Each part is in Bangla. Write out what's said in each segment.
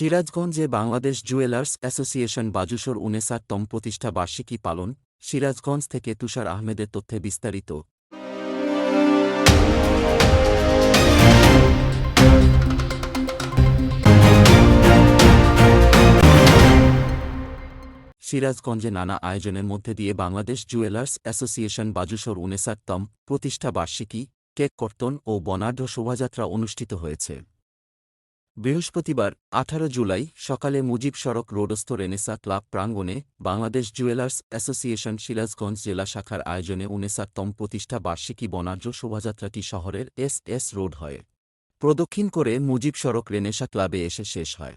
সিরাজগঞ্জে বাংলাদেশ জুয়েলার্স অ্যাসোসিয়েশন বাজুসর উনেসারতম প্রতিষ্ঠা বার্ষিকী পালন, সিরাজগঞ্জ থেকে তুষার আহমেদের তথ্যে বিস্তারিত। সিরাজগঞ্জে নানা আয়োজনের মধ্যে দিয়ে বাংলাদেশ জুয়েলার্স অ্যাসোসিয়েশন বাজুসর উনেসারতম প্রতিষ্ঠা বার্ষিকী, কেক কর্তন ও বর্ণাঢ্য শোভাযাত্রা অনুষ্ঠিত হয়েছে। বৃহস্পতিবার, আঠারো জুলাই, সকালে মুজিব সড়ক রোডস্থ রেনেসা ক্লাব প্রাঙ্গণে বাংলাদেশ জুয়েলার্স অ্যাসোসিয়েশন সিরাজগঞ্জ জেলা শাখার আয়োজনে উনেসারতম প্রতিষ্ঠা বার্ষিকী বনার্য শোভাযাত্রাটি শহরের এস এস রোড হয়। প্রদক্ষিণ করে মুজিব সড়ক রেনেসা ক্লাবে এসে শেষ হয়।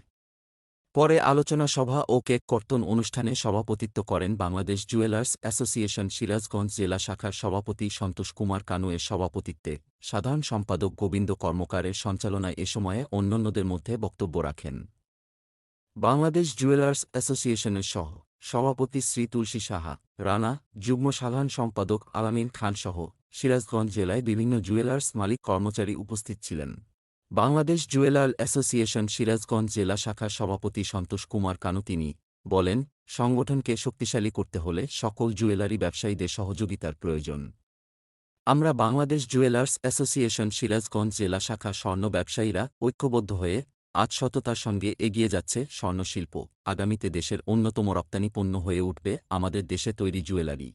পরে আলোচনা সভা ও কেক কর্তন অনুষ্ঠানে সভাপতিত্ব করেন বাংলাদেশ জুয়েলার্স অ্যাসোসিয়েশন সিরাজগঞ্জ জেলা শাখার সভাপতি সন্তোষ কুমার কানুয়ের সভাপতিত্বে। সাধারণ সম্পাদক গোবিন্দ কর্মকারের সঞ্চালনায় এ সময়ে অন্যান্যদের মধ্যে বক্তব্য রাখেন। বাংলাদেশ জুয়েলার্স অ্যাসোসিয়েশনের সহ সভাপতি শ্রী তুলসী সাহা, রানা, যুগ্ম সাধারণ সম্পাদক আলামিন খান সহ সিরাজগঞ্জ জেলায় বিভিন্ন জুয়েলার্স মালিক কর্মচারী উপস্থিত ছিলেন। বাংলাদেশ জুয়েলার অ্যাসোসিয়েশন সিরাজগঞ্জ জেলা শাখার সভাপতি সন্তোষ কুমার কানু তিনি বলেন, সংগঠনকে শক্তিশালী করতে হলে সকল জুয়েলারি ব্যবসায়ীদের সহযোগিতার প্রয়োজন। আমরা বাংলাদেশ জুয়েলার্স অ্যাসোসিয়েশন সিরাজগঞ্জ জেলা শাখা স্বর্ণ ব্যবসায়ীরা ঐক্যবদ্ধ হয়ে আজ সততার সঙ্গে এগিয়ে যাচ্ছে স্বর্ণশিল্প আগামীতে দেশের অন্যতম রপ্তানি পণ্য হয়ে উঠবে আমাদের দেশে তৈরি জুয়েলারি।